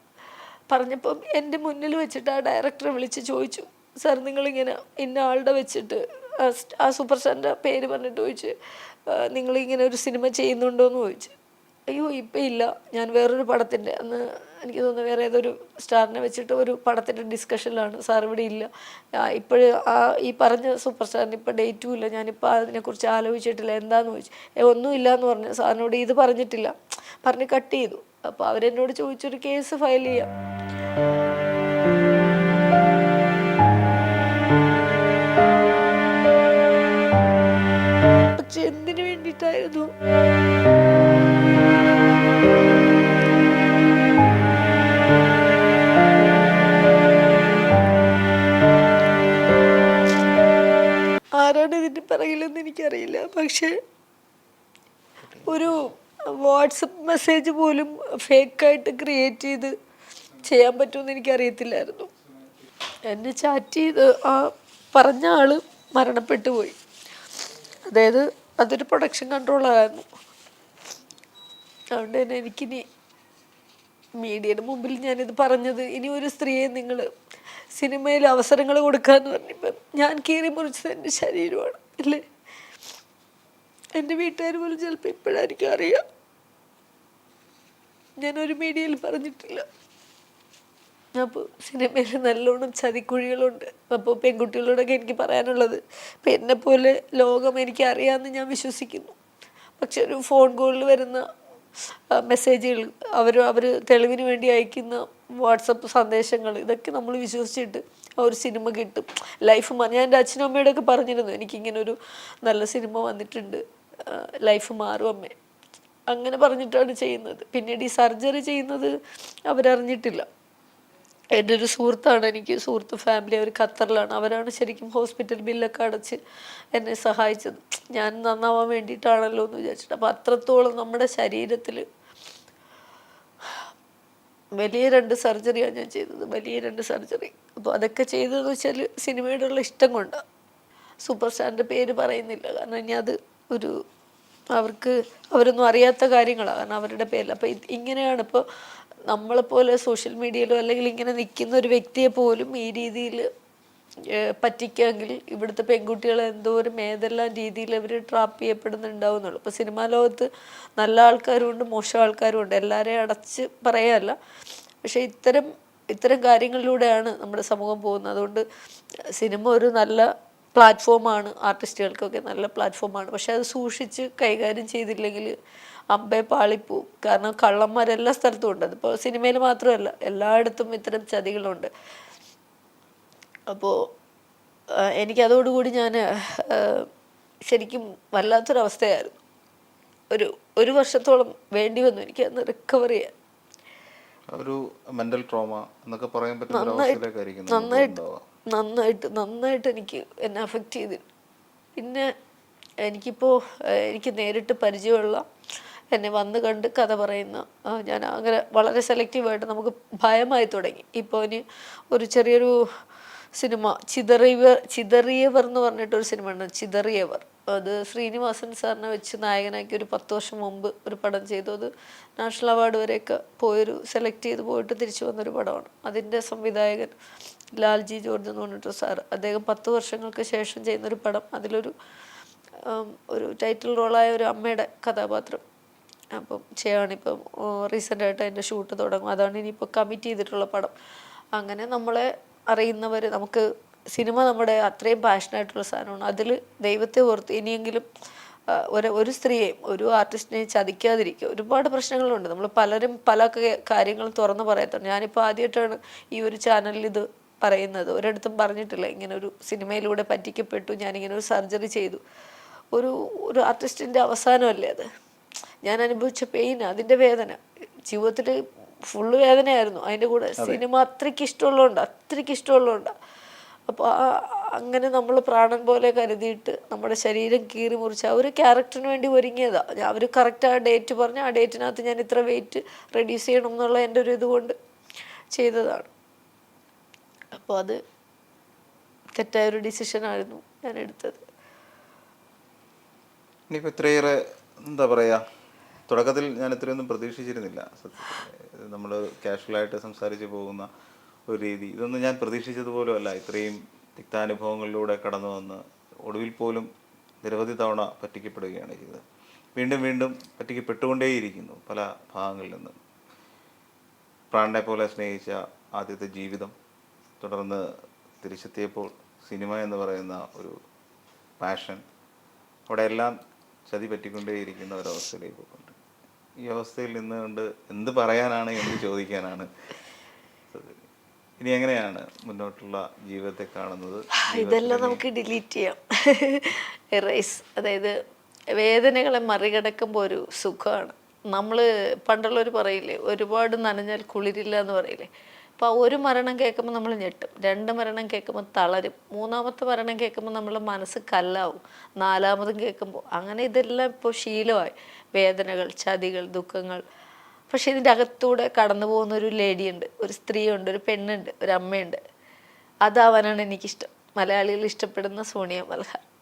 A: പറഞ്ഞപ്പം എന്റെ മുന്നിൽ വെച്ചിട്ട് ആ ഡയറക്ടറെ വിളിച്ച് ചോദിച്ചു. സാർ നിങ്ങളിങ്ങനെ ഇന്ന ആളുടെ വെച്ചിട്ട് ആ സൂപ്പർ സ്റ്റാറിന്റെ പേര് പറഞ്ഞിട്ട് ചോദിച്ച് "ആ, നിങ്ങളിങ്ങനെ ഒരു സിനിമ ചെയ്യുന്നുണ്ടോ എന്ന് ചോദിച്ചു. അയ്യോ ഇപ്പം ഇല്ല. ഞാൻ വേറൊരു പടത്തിന്റെ അന്ന് എനിക്ക് തോന്നുന്നു വേറെ ഏതൊരു സ്റ്റാറിനെ വെച്ചിട്ട് ഒരു പടത്തിന്റെ ഡിസ്കഷനിലാണ്. സാർ ഇവിടെ ഇല്ല. ഇപ്പോഴ് ആ ഈ പറഞ്ഞ സൂപ്പർ സ്റ്റാറിന് ഇപ്പം ഡേറ്റും ഇല്ല. ഞാനിപ്പോൾ അതിനെക്കുറിച്ച് ആലോചിച്ചിട്ടില്ല. എന്താന്ന് ചോദിച്ചു ഏ ഒന്നുമില്ല എന്ന് പറഞ്ഞു. സാറിനോട് ഇത് പറഞ്ഞിട്ടില്ല. പറഞ്ഞ് കട്ട് ചെയ്തു. അപ്പോൾ അവരെന്നോട് ചോദിച്ചൊരു കേസ് ഫയൽ ചെയ്യാം. എന്തിനു വേണ്ടിയിട്ടായിരുന്നു? പക്ഷേ ഒരു വാട്സപ്പ് മെസ്സേജ് പോലും ഫേക്കായിട്ട് ക്രിയേറ്റ് ചെയ്ത് ചെയ്യാൻ പറ്റുമെന്ന് എനിക്കറിയത്തില്ലായിരുന്നു. എന്നെ ചാറ്റ് ചെയ്ത് ആ പറഞ്ഞ ആൾ മരണപ്പെട്ടു പോയി. അതായത് അതൊരു പ്രൊഡക്ഷൻ കൺട്രോളായിരുന്നു അതുകൊണ്ട് തന്നെ എനിക്കിനി മീഡിയയുടെ മുമ്പിൽ ഞാനിത് പറഞ്ഞത് ഇനി ഒരു സ്ത്രീയെ നിങ്ങൾ സിനിമയിൽ അവസരങ്ങൾ കൊടുക്കാന്ന് പറഞ്ഞപ്പോൾ ഞാൻ കീറി മുറിച്ചത് എന്റെ ശരീരമാണ് അല്ലേ? എന്റെ വീട്ടുകാർ പോലും ചിലപ്പോൾ ഇപ്പോഴായിരിക്കും അറിയാം. ഞാനൊരു മീഡിയയിൽ പറഞ്ഞിട്ടില്ല. അപ്പോൾ സിനിമയിൽ നല്ലോണം ചതിക്കുഴികളുണ്ട്. അപ്പോൾ പെൺകുട്ടികളോടൊക്കെ എനിക്ക് പറയാനുള്ളത് ഇപ്പം എന്നെപ്പോലെ ലോകം എനിക്ക് അറിയാമെന്ന് ഞാൻ വിശ്വസിക്കുന്നു. പക്ഷെ ഒരു ഫോൺ കോളിൽ വരുന്ന മെസ്സേജുകൾ അവർ അവർ തെളിവിന് വേണ്ടി അയക്കുന്ന വാട്സപ്പ് സന്ദേശങ്ങൾ ഇതൊക്കെ നമ്മൾ വിശ്വസിച്ചിട്ട് ആ ഒരു സിനിമ കിട്ടും. ലൈഫ് ഞാൻ എന്റെ അച്ഛനും അമ്മയോടൊക്കെ പറഞ്ഞിരുന്നു എനിക്കിങ്ങനെ ഒരു നല്ല സിനിമ വന്നിട്ടുണ്ട്. ലൈഫ് മാറും അമ്മ. അങ്ങനെ പറഞ്ഞിട്ടാണ് ചെയ്യുന്നത്. പിന്നീട് ഈ സർജറി ചെയ്യുന്നത് അവരറിഞ്ഞിട്ടില്ല. എന്റെ ഒരു സുഹൃത്താണ് എനിക്ക് സുഹൃത്ത് ഫാമിലി അവർ ഖത്തറിലാണ്. അവരാണ് ശരിക്കും ഹോസ്പിറ്റൽ ബില്ലൊക്കെ അടച്ച് എന്നെ സഹായിച്ചത്. ഞാൻ നന്നാവാൻ വേണ്ടിയിട്ടാണല്ലോ എന്ന് വിചാരിച്ചിട്ട്. അപ്പോൾ അത്രത്തോളം നമ്മുടെ ശരീരത്തിൽ വലിയ രണ്ട് സർജറിയാണ് ഞാൻ ചെയ്തത്. വലിയ രണ്ട് സർജറി. അപ്പോൾ അതൊക്കെ ചെയ്തതെന്ന് വെച്ചാൽ സിനിമയോടുള്ള ഇഷ്ടം കൊണ്ടാണ് സൂപ്പർ സ്റ്റാറിന്റെ പേര് പറയുന്നില്ല. കാരണം ഇനി അത് ഒരു അവർക്ക് അവരൊന്നും അറിയാത്ത കാര്യങ്ങളാണ്. കാരണം അവരുടെ പേരിൽ. അപ്പോൾ ഇങ്ങനെയാണ് ഇപ്പോൾ നമ്മളെപ്പോലെ സോഷ്യൽ മീഡിയയിലോ അല്ലെങ്കിൽ ഇങ്ങനെ നിൽക്കുന്ന ഒരു വ്യക്തിയെ പോലും ഈ രീതിയിൽ പറ്റിക്കാമെങ്കിൽ ഇവിടുത്തെ എന്തോ ഒരു ഏതെല്ലാം രീതിയിൽ അവർ ട്രാപ്പ് ചെയ്യപ്പെടുന്നുണ്ടാവുന്നുള്ളൂ. ഇപ്പോൾ സിനിമാ ലോകത്ത് നല്ല ആൾക്കാരും ഉണ്ട് മോശം ആൾക്കാരും ഉണ്ട് എല്ലാവരെയും അടച്ച് പറയാനല്ല പക്ഷേ ഇത്തരം ഇത്തരം കാര്യങ്ങളിലൂടെയാണ് നമ്മുടെ സമൂഹം പോകുന്നത്. അതുകൊണ്ട് സിനിമ ഒരു നല്ല പ്ലാറ്റ്ഫോമാണ് ആർട്ടിസ്റ്റുകൾക്കൊക്കെ നല്ല പ്ലാറ്റ്ഫോമാണ്. പക്ഷെ അത് സൂക്ഷിച്ച് കൈകാര്യം ചെയ്തില്ലെങ്കിൽ അമ്പെ പാളിപ്പോവും കാരണം കള്ളന്മാരെല്ലാ സ്ഥലത്തും ഉണ്ട്. അതിപ്പോൾ സിനിമയിൽ മാത്രമല്ല എല്ലായിടത്തും ഇത്തരം ചതികളുണ്ട്. അപ്പോൾ എനിക്കതോടുകൂടി ഞാൻ ശരിക്കും വല്ലാത്തൊരവസ്ഥയായിരുന്നു. ഒരു ഒരു വർഷത്തോളം വേണ്ടി വന്നു എനിക്ക് അന്ന് റിക്കവർ ചെയ്യാൻ
B: ഒരു മെന്റൽ ട്രോമ എന്നൊക്കെ പറയാൻ പറ്റുന്ന
A: നന്നായിട്ട്. നന്നായിട്ട് നന്നായിട്ട് എനിക്ക് എന്നെ അഫക്റ്റ് ചെയ്തിട്ടുണ്ട് പിന്നെ എനിക്കിപ്പോൾ എനിക്ക് നേരിട്ട് പരിചയമുള്ള എന്നെ വന്ന് കണ്ട് കഥ പറയുന്ന ഞാൻ അങ്ങനെ വളരെ സെലക്റ്റീവായിട്ട് നമുക്ക് ഭയമായി തുടങ്ങി. ഇപ്പോൾ ഇനി ഒരു ചെറിയൊരു സിനിമ ചിതറിയവർ ചിതറിയവർ എന്ന് പറഞ്ഞിട്ടൊരു സിനിമ ഉണ്ട് ചിതറിയവർ. അത് ശ്രീനിവാസൻ സാറിനെ വെച്ച് നായകനാക്കി ഒരു പത്ത് വർഷം മുമ്പ് ഒരു പടം ചെയ്തു. അത് നാഷണൽ അവാർഡ് വരെയൊക്കെ പോയൊരു സെലക്ട് ചെയ്ത് പോയിട്ട് തിരിച്ചു വന്നൊരു പടമാണ്. അതിന്റെ സംവിധായകൻ ലാൽജി ജോർജ് എന്ന് പറഞ്ഞിട്ടൊരു സാർ അദ്ദേഹം പത്ത് വർഷങ്ങൾക്ക് ശേഷം ചെയ്യുന്നൊരു പടം. അതിലൊരു ഒരു ടൈറ്റിൽ റോളായ ഒരു അമ്മയുടെ കഥാപാത്രം. അപ്പം ചെയ്യാണിപ്പം റീസെന്റായിട്ട് അതിന്റെ ഷൂട്ട് തുടങ്ങും. അതാണ് ഇനിയിപ്പോൾ കമ്മിറ്റ് ചെയ്തിട്ടുള്ള പടം. അങ്ങനെ നമ്മളെ അറിയുന്നവർ നമുക്ക് സിനിമ നമ്മുടെ അത്രയും പാഷനായിട്ടുള്ള സാധനമാണ്. അതിൽ ദൈവത്തെ ഓർത്ത് ഇനിയെങ്കിലും ഒരു ഒരു സ്ത്രീയെയും ഒരു ആർട്ടിസ്റ്റിനെയും ചതിക്കാതിരിക്കുക. ഒരുപാട് പ്രശ്നങ്ങളുണ്ട്. നമ്മൾ പലരും പല കാര്യങ്ങളും തുറന്നു പറയത്തുണ്ട്. ഞാനിപ്പോൾ ആദ്യമായിട്ടാണ് ഈ ഒരു ചാനലിൽ ഇത് പറയുന്നത്. ഒരിടത്തും പറഞ്ഞിട്ടില്ല. ഇങ്ങനെ ഒരു സിനിമയിലൂടെ പറ്റിക്കപ്പെട്ടു. ഞാനിങ്ങനെ ഒരു സർജറി ചെയ്തു. ഒരു ഒരു ആർട്ടിസ്റ്റിന്റെ അവസാനമല്ലേ അത്? ഞാൻ അനുഭവിച്ച പെയിൻ അതിന്റെ വേദന. ജീവിതത്തിൽ ഫുള്ള് വേദനയായിരുന്നു. അതിന്റെ കൂടെ സിനിമ അത്രയ്ക്ക് ഇഷ്ടമുള്ളതുകൊണ്ട് അത്രയ്ക്ക് ഇഷ്ടമുള്ളതുകൊണ്ട്. അപ്പോൾ ആ അങ്ങനെ നമ്മൾ പ്രാണൻ പോലെ കരുതിയിട്ട് നമ്മുടെ ശരീരം കീറി മുറിച്ച് ആ ഒരു ക്യാരക്ടറിന് വേണ്ടി ഒരുങ്ങിയതാണ് അവർ കറക്റ്റ് ആ ഡേറ്റ് പറഞ്ഞ് ആ ഡേറ്റിനകത്ത് ഞാൻ ഇത്ര വെയിറ്റ് റെഡ്യൂസ് ചെയ്യണം എന്നുള്ള എന്റെ ഒരു ഇതുകൊണ്ട് ചെയ്തതാണ്. അപ്പോൾ അത് തെറ്റായ ഒരു ഡിസിഷനായിരുന്നു ഞാൻ എടുത്തത്.
B: ഇനിയിപ്പോൾ ഇത്രയേറെ എന്താ പറയുക തുടക്കത്തിൽ ഞാൻ ഇത്രയൊന്നും പ്രതീക്ഷിച്ചിരുന്നില്ല നമ്മൾ കാഷ്വലായിട്ട് സംസാരിച്ച് പോകുന്ന ഒരു രീതി. ഇതൊന്നും ഞാൻ പ്രതീക്ഷിച്ചതുപോലും അല്ല ഇത്രയും തിക്താനുഭവങ്ങളിലൂടെ കടന്നു വന്ന് ഒടുവിൽ പോലും നിരവധി തവണ പറ്റിക്കപ്പെടുകയാണ് ചെയ്തത്. വീണ്ടും വീണ്ടും പറ്റിക്കപ്പെട്ടുകൊണ്ടേയിരിക്കുന്നു പല ഭാഗങ്ങളിൽ നിന്നും. പ്രാണനെ പോലെ സ്നേഹിച്ച ആദ്യത്തെ ജീവിതം തുടർന്ന് തിരിച്ചെത്തിയപ്പോൾ സിനിമ എന്ന് പറയുന്ന ഒരു പാഷൻ അവിടെയെല്ലാം ചതി പറ്റിക്കൊണ്ടേയിരിക്കുന്ന ഒരവസ്ഥയിലേക്ക് പോകുന്നുണ്ട് ഈ അവസ്ഥയിൽ നിന്നുകൊണ്ട് എന്ത് പറയാനാണ് എന്ത് ചോദിക്കാനാണ്? ഇനി എങ്ങനെയാണ് മുന്നോട്ടുള്ള ജീവിതത്തെ കാണുന്നത്?
A: ഇതെല്ലാം നമുക്ക് ഡിലീറ്റ് ചെയ്യാം. എറൈസ് അതായത് വേദനകളെ മറികടക്കുമ്പോൾ ഒരു സുഖമാണ്. നമ്മൾ പണ്ടുള്ളവർ പറയില്ലേ ഒരുപാട് നനഞ്ഞാൽ കുളിരില്ല എന്ന് പറയില്ലേ? അപ്പോൾ ഒരു മരണം കേൾക്കുമ്പോൾ നമ്മൾ ഞെട്ടും. രണ്ട് മരണം കേൾക്കുമ്പോൾ തളരും. മൂന്നാമത്തെ മരണം കേൾക്കുമ്പോൾ നമ്മൾ മനസ്സ് കല്ലാവും. നാലാമതും കേൾക്കുമ്പോൾ അങ്ങനെ ഇതെല്ലാം ഇപ്പോൾ ശീലമായി. വേദനകൾ ചതികൾ ദുഃഖങ്ങൾ. പക്ഷെ ഇതിന്റെ അകത്തൂടെ കടന്നു പോകുന്ന ഒരു ലേഡിയുണ്ട് ഒരു സ്ത്രീയുണ്ട് ഒരു പെണ്ണുണ്ട് ഒരു അമ്മയുണ്ട്. അതാവാനാണ് എനിക്കിഷ്ടം. മലയാളികൾ ഇഷ്ടപ്പെടുന്ന സോണിയ മൽഹാർ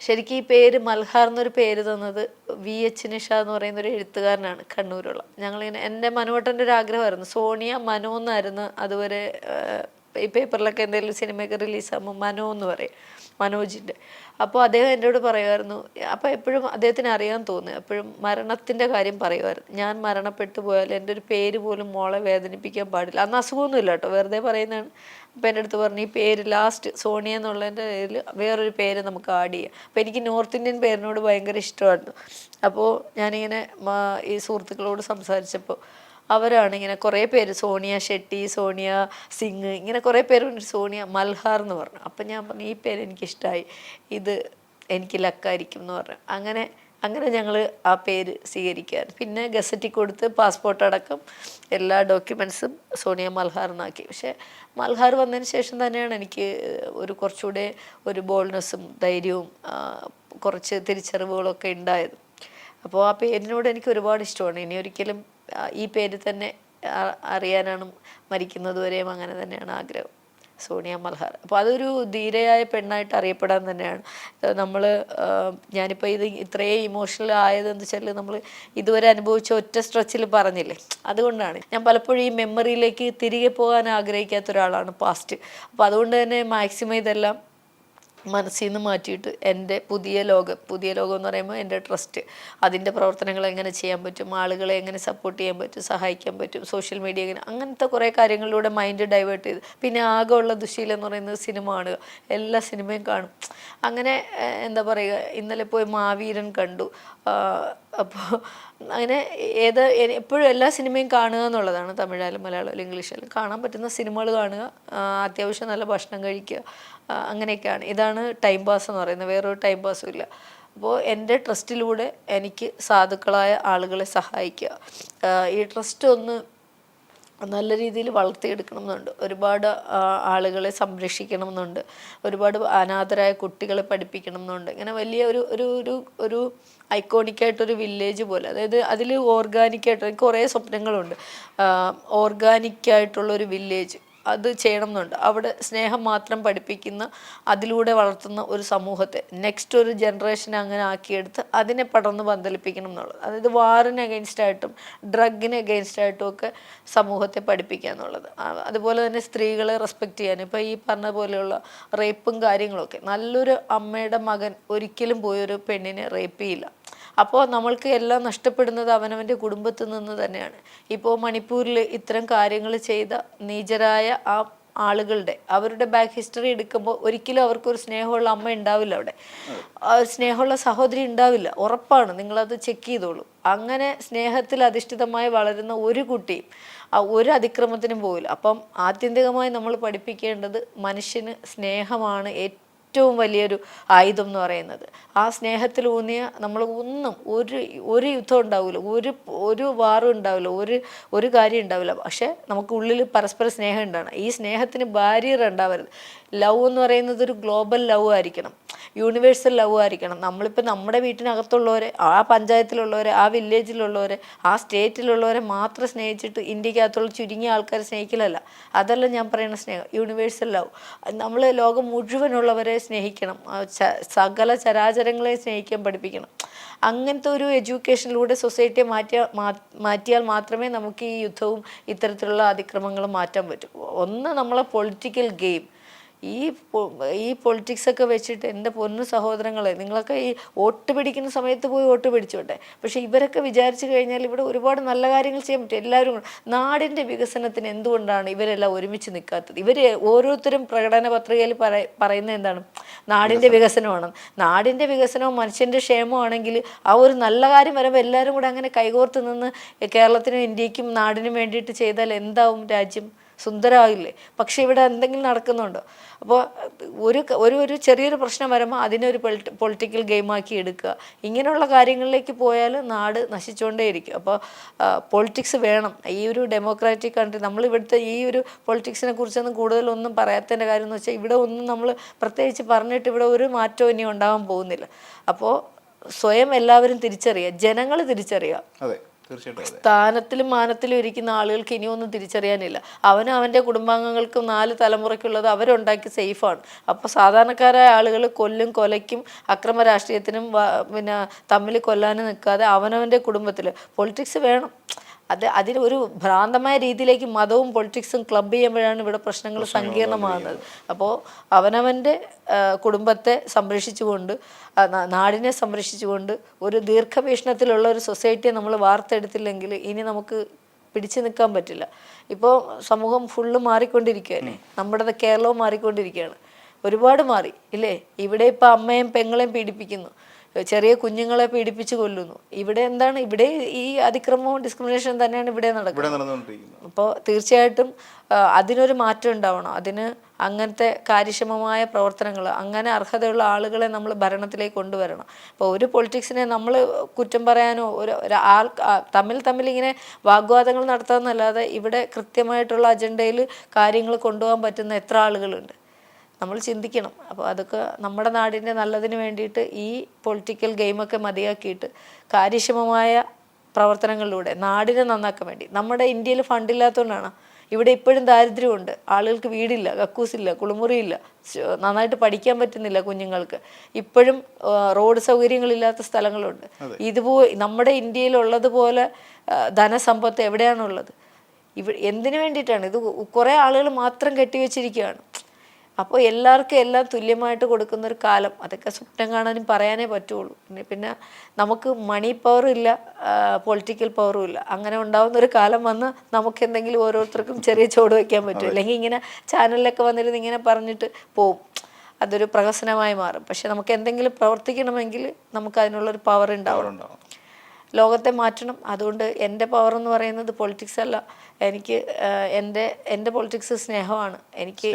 A: ശരിക്കും ഈ പേര് മൽഹാർ എന്നൊരു പേര് തന്നത് വി എച്ച് നിഷ എന്ന് പറയുന്ന ഒരു എഴുത്തുകാരനാണ് കണ്ണൂരുള്ള. ഞങ്ങളിങ്ങനെ എന്റെ മനുവട്ടന്റെ ഒരു ആഗ്രഹമായിരുന്നു. സോണിയ മനോ എന്നായിരുന്നു അതുവരെ ഈ പേപ്പറിലൊക്കെ എന്തെങ്കിലും സിനിമയൊക്കെ റിലീസാകുമ്പോൾ മനോ എന്ന് പറയും. മനോജിന്റെ അപ്പോൾ അദ്ദേഹം എന്നോട് പറയുമായിരുന്നു അപ്പോൾ എപ്പോഴും അദ്ദേഹത്തിന് അറിയാൻ തോന്നുന്നു എപ്പോഴും മരണത്തിന്റെ കാര്യം പറയുമായിരുന്നു ഞാൻ മരണപ്പെട്ടു പോയാൽ എന്റെ ഒരു പേര് പോലും മോളെ വേദനിപ്പിക്കാൻ പാടില്ല. അന്ന് അസുഖമൊന്നുമില്ല കേട്ടോ വെറുതെ പറയുന്നതാണ്. അപ്പോൾ എന്റെ അടുത്ത് പറഞ്ഞു ഈ പേര് ലാസ്റ്റ് സോണിയ എന്നുള്ളതിന്റെ പേരിൽ വേറൊരു പേര് നമുക്ക് ആഡ് ചെയ്യാം. അപ്പോൾ എനിക്ക് നോർത്ത് ഇന്ത്യൻ പേരിനോട് ഭയങ്കര ഇഷ്ടമായിരുന്നു. അപ്പോൾ ഞാനിങ്ങനെ ഈ സുഹൃത്തുക്കളോട് സംസാരിച്ചപ്പോൾ അവരാണ് ഇങ്ങനെ കുറേ പേര്. സോണിയ ഷെട്ടി സോണിയ സിംഗ് ഇങ്ങനെ കുറേ പേരുണ്ട്. സോണിയ മൽഹാർ എന്ന് പറഞ്ഞു. അപ്പം ഞാൻ പറഞ്ഞു ഈ പേര് എനിക്കിഷ്ടമായി ഇത് എനിക്ക് ലക്കായിരിക്കും എന്ന് പറഞ്ഞു. അങ്ങനെ അങ്ങനെ ഞങ്ങൾ ആ പേര് സ്വീകരിക്കാൻ പിന്നെ ഗസറ്റിൽ കൊടുത്ത് പാസ്പോർട്ട് അടക്കം എല്ലാ ഡോക്യുമെൻസും സോണിയ മൽഹാറിനാക്കി പക്ഷേ മൽഹാർ വന്നതിന് ശേഷം തന്നെയാണ് എനിക്ക് ഒരു കുറച്ചുകൂടെ ഒരു ബോൾനെസ്സും ധൈര്യവും കുറച്ച് തിരിച്ചറിവുകളൊക്കെ ഉണ്ടായത്. അപ്പോൾ ആ പേരിനോട് എനിക്ക് ഒരുപാട് ഇഷ്ടമാണ്. ഇനി ഒരിക്കലും ഈ പേര് തന്നെ അറിയാനാണ് മരിക്കുന്നത് വരെയും അങ്ങനെ തന്നെയാണ് ആഗ്രഹം. സോണിയ മൽഹാർ. അപ്പോൾ അതൊരു ധീരയായ പെണ്ണായിട്ട് അറിയപ്പെടാൻ തന്നെയാണ്. നമ്മൾ ഞാനിപ്പോൾ ഇത് ഇത്രയും ഇമോഷണൽ ആയതെന്ന് വെച്ചാൽ നമ്മൾ ഇതുവരെ അനുഭവിച്ച ഒറ്റ സ്ട്രെച്ചിൽ പറഞ്ഞില്ലേ? അതുകൊണ്ടാണ്. ഞാൻ പലപ്പോഴും ഈ മെമ്മറിയിലേക്ക് തിരികെ പോകാൻ ആഗ്രഹിക്കാത്ത ഒരാളാണ് പാസ്റ്റ് അപ്പോൾ അതുകൊണ്ട് തന്നെ മാക്സിമം ഇതെല്ലാം മനസ്സിൽ നിന്ന് മാറ്റിയിട്ട് എന്റെ പുതിയ ലോകം പുതിയ ലോകം എന്ന് പറയുമ്പോൾ എന്റെ ട്രസ്റ്റ് അതിന്റെ പ്രവർത്തനങ്ങൾ എങ്ങനെ ചെയ്യാൻ പറ്റും ആളുകളെ എങ്ങനെ സപ്പോർട്ട് ചെയ്യാൻ പറ്റും സഹായിക്കാൻ പറ്റും സോഷ്യൽ മീഡിയ എങ്ങനെ അങ്ങനത്തെ കുറേ കാര്യങ്ങളിലൂടെ മൈൻഡ് ഡൈവേർട്ട് ചെയ്ത്. പിന്നെ ആകെ ഉള്ള ദുശീലം എന്ന് പറയുന്നത് സിനിമ കാണുക എല്ലാ സിനിമയും കാണും. അങ്ങനെ എന്താ പറയുക ഇന്നലെ പോയി മാവീരൻ കണ്ടു. അപ്പോൾ അങ്ങനെ ഏത് എപ്പോഴും എല്ലാ സിനിമയും കാണുക എന്നുള്ളതാണ് തമിഴായാലും മലയാളം ഇംഗ്ലീഷായാലും. കാണാൻ പറ്റുന്ന സിനിമകൾ കാണുക അത്യാവശ്യം നല്ല ഭക്ഷണം കഴിക്കുക അങ്ങനെയൊക്കെയാണ്. ഇതാണ് ടൈം പാസ് എന്ന് പറയുന്നത്. വേറൊരു ടൈം പാസ്സും ഇല്ല. അപ്പോൾ എന്റെ ട്രസ്റ്റിലൂടെ എനിക്ക് സാധുക്കളായ ആളുകളെ സഹായിക്കുക. ഈ ട്രസ്റ്റ് ഒന്ന് നല്ല രീതിയിൽ വളർത്തിയെടുക്കണം എന്നുണ്ട് ഒരുപാട് ആളുകളെ സംരക്ഷിക്കണം എന്നുണ്ട് ഒരുപാട് അനാഥരായ കുട്ടികളെ പഠിപ്പിക്കണം എന്നുണ്ട് ഇങ്ങനെ വലിയ ഒരു ഒരു ഒരു ഒരു ഐക്കോണിക്കായിട്ടൊരു വില്ലേജ് പോലെ. അതായത് അതിൽ ഓർഗാനിക്കായിട്ട് കുറേ സ്വപ്നങ്ങളുണ്ട്. ഓർഗാനിക്കായിട്ടുള്ളൊരു വില്ലേജ്. അത് ചെയ്യണം എന്നുണ്ട് അവിടെ സ്നേഹം മാത്രം പഠിപ്പിക്കുന്ന അതിലൂടെ വളർത്തുന്ന ഒരു സമൂഹത്തെ നെക്സ്റ്റ് ഒരു ജനറേഷൻ അങ്ങനെ ആക്കിയെടുത്ത് അതിനെ പടർന്ന് പന്തലിപ്പിക്കണം എന്നുള്ളത്. അതായത് വാറിന് അഗെയിൻസ്റ്റ് ആയിട്ടും ഡ്രഗിന് അഗെയിൻസ്റ്റ് ആയിട്ടും ഒക്കെ സമൂഹത്തെ പഠിപ്പിക്കുക എന്നുള്ളത്. അതുപോലെ തന്നെ സ്ത്രീകളെ റെസ്പെക്റ്റ് ചെയ്യാൻ. ഇപ്പോൾ ഈ പറഞ്ഞ പോലെയുള്ള റേപ്പും കാര്യങ്ങളൊക്കെ. നല്ലൊരു അമ്മയുടെ മകൻ ഒരിക്കലും പോയൊരു പെണ്ണിനെ റേപ്പ് ചെയ്യില്ല. അപ്പോൾ നമ്മൾക്ക് എല്ലാം നഷ്ടപ്പെടുന്നത് അവനവന്റെ കുടുംബത്തിൽ നിന്ന് തന്നെയാണ്. ഇപ്പോൾ മണിപ്പൂരിൽ ഇത്തരം കാര്യങ്ങൾ ചെയ്ത നീചരായ ആ ആളുകളുടെ അവരുടെ ബാക്ക് ഹിസ്റ്ററി എടുക്കുമ്പോൾ ഒരിക്കലും അവർക്കൊരു സ്നേഹമുള്ള അമ്മ ഉണ്ടാവില്ല അവിടെ. സ്നേഹമുള്ള സഹോദരി ഉണ്ടാവില്ല ഉറപ്പാണ്. നിങ്ങളത് ചെക്ക് ചെയ്തോളൂ. അങ്ങനെ സ്നേഹത്തിൽ അധിഷ്ഠിതമായി വളരുന്ന ഒരു കുട്ടിയും ഒരു അതിക്രമത്തിനും പോവില്ല. അപ്പം ആത്യന്തികമായി നമ്മൾ പഠിപ്പിക്കേണ്ടത് മനുഷ്യന് സ്നേഹമാണ് ഏറ്റവും വലിയൊരു ആയുധം എന്ന് പറയുന്നത്. ആ സ്നേഹത്തിൽ ഊന്നിയ നമ്മൾ ഒന്നും ഒരു ഒരു യുദ്ധം ഉണ്ടാവില്ല ഒരു ഒരു വാറും ഉണ്ടാവില്ല. ഒരു ഒരു കാര്യം ഉണ്ടാവില്ല. പക്ഷേ നമുക്ക് ഉള്ളിൽ പരസ്പര സ്നേഹം ഉണ്ടാവണം. ഈ സ്നേഹത്തിന് ബാരിയർ ഉണ്ടാവരുത്. ലവ് എന്ന് പറയുന്നത് ഒരു ഗ്ലോബൽ ലവ് ആയിരിക്കണം. യൂണിവേഴ്സൽ ലവ് ആയിരിക്കണം. നമ്മളിപ്പോൾ നമ്മുടെ വീട്ടിനകത്തുള്ളവരെ ആ പഞ്ചായത്തിലുള്ളവരെ ആ വില്ലേജിലുള്ളവരെ ആ സ്റ്റേറ്റിലുള്ളവരെ മാത്രം സ്നേഹിച്ചിട്ട് ഇന്ത്യക്കകത്തുള്ള ചുരുങ്ങിയ ആൾക്കാരെ സ്നേഹിക്കലല്ല. അതല്ല ഞാൻ പറയുന്ന സ്നേഹം. Universal love. നമ്മൾ ലോകം മുഴുവനുള്ളവരെ സ്നേഹിക്കണം. സകല ചരാചരങ്ങളെ സ്നേഹിക്കാൻ പഠിപ്പിക്കണം. അങ്ങനത്തെ ഒരു എഡ്യൂക്കേഷനിലൂടെ സൊസൈറ്റിയെ മാറ്റിയ മാറ്റിയാൽ മാത്രമേ നമുക്ക് ഈ യുദ്ധവും ഇത്തരത്തിലുള്ള അതിക്രമങ്ങളും മാറ്റാൻ പറ്റൂ. ഒന്ന് നമ്മളെ പൊളിറ്റിക്കൽ ഗെയിം. ഈ ഈ പൊളിറ്റിക്സ് ഒക്കെ വെച്ചിട്ട് എന്റെ പൊന്നു സഹോദരങ്ങളെ നിങ്ങളൊക്കെ ഈ വോട്ട് പിടിക്കുന്ന സമയത്ത് പോയി വോട്ട് പിടിച്ചോട്ടെ. പക്ഷേ ഇവരൊക്കെ വിചാരിച്ചു കഴിഞ്ഞാൽ ഇവിടെ ഒരുപാട് നല്ല കാര്യങ്ങൾ ചെയ്യാൻ പറ്റും. എല്ലാവരും. നാടിന്റെ വികസനത്തിന് എന്തുകൊണ്ടാണ് ഇവരെല്ലാം ഒരുമിച്ച് നിൽക്കാത്തത് ഇവർ ഓരോരുത്തരും പ്രകടന പത്രികയിൽ പറയ പറയുന്നത് എന്താണ്? നാടിന്റെ വികസനമാണ്. നാടിന്റെ വികസനവും മനുഷ്യന്റെ ക്ഷേമമാണെങ്കിൽ ആ ഒരു നല്ല കാര്യം വരുമ്പോൾ എല്ലാവരും കൂടെ അങ്ങനെ കൈകോർത്ത് നിന്ന് കേരളത്തിനും ഇന്ത്യക്കും നാടിനും വേണ്ടിയിട്ട് ചെയ്താൽ എന്താവും രാജ്യം? സുന്ദരമാകില്ലേ പക്ഷേ ഇവിടെ എന്തെങ്കിലും നടക്കുന്നുണ്ടോ? അപ്പോൾ ഒരു ഒരു ഒരു ചെറിയൊരു പ്രശ്നം വരുമ്പോൾ അതിനൊരു പൊളിറ്റിക്കൽ ഗെയിമാക്കി എടുക്കുക. ഇങ്ങനെയുള്ള കാര്യങ്ങളിലേക്ക് പോയാൽ നാട് നശിച്ചുകൊണ്ടേയിരിക്കും. അപ്പോൾ പൊളിറ്റിക്സ് വേണം. ഈ ഒരു ഡെമോക്രാറ്റിക് കൺട്രി നമ്മൾ ഇവിടുത്തെ ഈ ഒരു പൊളിറ്റിക്സിനെ കുറിച്ചൊന്നും കൂടുതലൊന്നും പറയാത്തതിന്റെ കാര്യം എന്ന് വെച്ചാൽ ഇവിടെ ഒന്നും നമ്മൾ പ്രത്യേകിച്ച് പറഞ്ഞിട്ട് ഇവിടെ ഒരു മാറ്റവും ഇനി ഉണ്ടാകാൻ പോകുന്നില്ല. അപ്പോൾ സ്വയം എല്ലാവരും തിരിച്ചറിയുക. ജനങ്ങൾ തിരിച്ചറിയുക. സ്ഥാനത്തിലും മാനത്തിലും ഇരിക്കുന്ന ആളുകൾക്ക് ഇനിയൊന്നും തിരിച്ചറിയാനില്ല. അവനും അവന്റെ കുടുംബാംഗങ്ങൾക്കും നാല് തലമുറയ്ക്കുള്ളത് അവരുണ്ടാക്കി സേഫാണ്. അപ്പോൾ സാധാരണക്കാരായ ആളുകൾ കൊല്ലും കൊലയ്ക്കും അക്രമ രാഷ്ട്രീയത്തിനും പിന്നെ തമ്മിൽ കൊല്ലാനും നിൽക്കാതെ അവനവന്റെ കുടുംബത്തിൽ പൊളിറ്റിക്സ് വേണം. അത് അതിന് ഒരു ഭ്രാന്തമായ രീതിയിലേക്ക് മതവും പൊളിറ്റിക്സും ക്ലബ് ചെയ്യുമ്പോഴാണ് ഇവിടെ പ്രശ്നങ്ങൾ സങ്കീർണമാകുന്നത്. അപ്പോൾ അവനവന്റെ കുടുംബത്തെ സംരക്ഷിച്ചുകൊണ്ട് നാടിനെ സംരക്ഷിച്ചുകൊണ്ട് ഒരു ദീർഘവീക്ഷണത്തിലുള്ള ഒരു സൊസൈറ്റിയെ നമ്മൾ വാർത്തെടുത്തില്ലെങ്കിൽ ഇനി നമുക്ക് പിടിച്ചു നിൽക്കാൻ പറ്റില്ല. ഇപ്പോൾ സമൂഹം ഫുള്ള് മാറിക്കൊണ്ടിരിക്കുകയല്ലേ നമ്മുടെ കേരളവും മാറിക്കൊണ്ടിരിക്കുകയാണ്. ഒരുപാട് മാറി. ഇല്ലേ? ഇവിടെ ഇപ്പോൾ അമ്മയും പെങ്ങളെയും പീഡിപ്പിക്കുന്നു. ചെറിയ കുഞ്ഞുങ്ങളെ പീഡിപ്പിച്ച് കൊല്ലുന്നു. ഇവിടെ എന്താണ്? ഇവിടെ ഈ അതിക്രമവും ഡിസ്ക്രിമിനേഷൻ തന്നെയാണ് ഇവിടെ നടക്കുന്നത്. അപ്പോൾ തീർച്ചയായിട്ടും അതിനൊരു മാറ്റം ഉണ്ടാവണം. അതിന് അങ്ങനത്തെ കാര്യക്ഷമമായ പ്രവർത്തനങ്ങൾ അങ്ങനെ അർഹതയുള്ള ആളുകളെ നമ്മൾ ഭരണത്തിലേക്ക് കൊണ്ടുവരണം. അപ്പോൾ ഒരു പൊളിറ്റിക്സിനെ നമ്മൾ കുറ്റം പറയാനോ ഒരു ഒരു ആൾ തമ്മിൽ തമ്മിൽ ഇങ്ങനെ വാഗ്വാദങ്ങൾ നടത്താമെന്നല്ലാതെ ഇവിടെ കൃത്യമായിട്ടുള്ള അജണ്ടയിൽ കാര്യങ്ങൾ കൊണ്ടുപോകാൻ പറ്റുന്ന എത്ര ആളുകളുണ്ട്. നമ്മൾ ചിന്തിക്കണം. അപ്പോൾ അതൊക്കെ നമ്മുടെ നാടിന്റെ നല്ലതിന് വേണ്ടിയിട്ട് ഈ പൊളിറ്റിക്കൽ ഗെയിമൊക്കെ മതിയാക്കിയിട്ട് കാര്യക്ഷമമായ പ്രവർത്തനങ്ങളിലൂടെ നാടിനെ നന്നാക്കാൻ വേണ്ടി. നമ്മുടെ ഇന്ത്യയിൽ ഫണ്ടില്ലാത്തതുകൊണ്ടാണ് ഇവിടെ ഇപ്പോഴും ദാരിദ്ര്യമുണ്ട്. ആളുകൾക്ക് വീടില്ല കക്കൂസില്ല കുളിമുറിയില്ല നന്നായിട്ട് പഠിക്കാൻ പറ്റുന്നില്ല കുഞ്ഞുങ്ങൾക്ക്. ഇപ്പോഴും റോഡ് സൗകര്യങ്ങളില്ലാത്ത സ്ഥലങ്ങളുണ്ട്. ഇതുപോ നമ്മുടെ ഇന്ത്യയിലുള്ളതുപോലെ ധനസമ്പത്ത് എവിടെയാണുള്ളത്? ഇവ എന്തിനു വേണ്ടിയിട്ടാണ്? ഇത് കുറേ ആളുകൾ മാത്രം കെട്ടിവെച്ചിരിക്കുകയാണ്. അപ്പോൾ എല്ലാവർക്കും എല്ലാം തുല്യമായിട്ട് കൊടുക്കുന്ന ഒരു കാലം. അതൊക്കെ സ്വപ്നം കാണാനും പറയാനേ പറ്റുള്ളൂ. പിന്നെ പിന്നെ നമുക്ക് മണി പവറും ഇല്ല പൊളിറ്റിക്കൽ പവറും ഇല്ല. അങ്ങനെ ഉണ്ടാവുന്ന ഒരു കാലം വന്ന് നമുക്ക് എന്തെങ്കിലും ഓരോരുത്തർക്കും ചെറിയ ചോട് വയ്ക്കാൻ പറ്റും. അല്ലെങ്കിൽ ഇങ്ങനെ ചാനലിലൊക്കെ വന്നിരുന്ന് ഇങ്ങനെ പറഞ്ഞിട്ട് പോവും. അതൊരു പ്രഹസനമായി മാറും. പക്ഷെ നമുക്ക് എന്തെങ്കിലും പ്രവർത്തിക്കണമെങ്കിൽ നമുക്ക് അതിനുള്ള ഒരു പവർ ഉണ്ടാവും
B: ഉണ്ടാവും
A: ലോകത്തെ മാറ്റണം. അതുകൊണ്ട് എന്റെ പവർ എന്ന് പറയുന്നത് പൊളിറ്റിക്സ് അല്ല. എനിക്ക് എന്റെ എന്റെ പൊളിറ്റിക്സ് സ്നേഹമാണ്. എനിക്ക്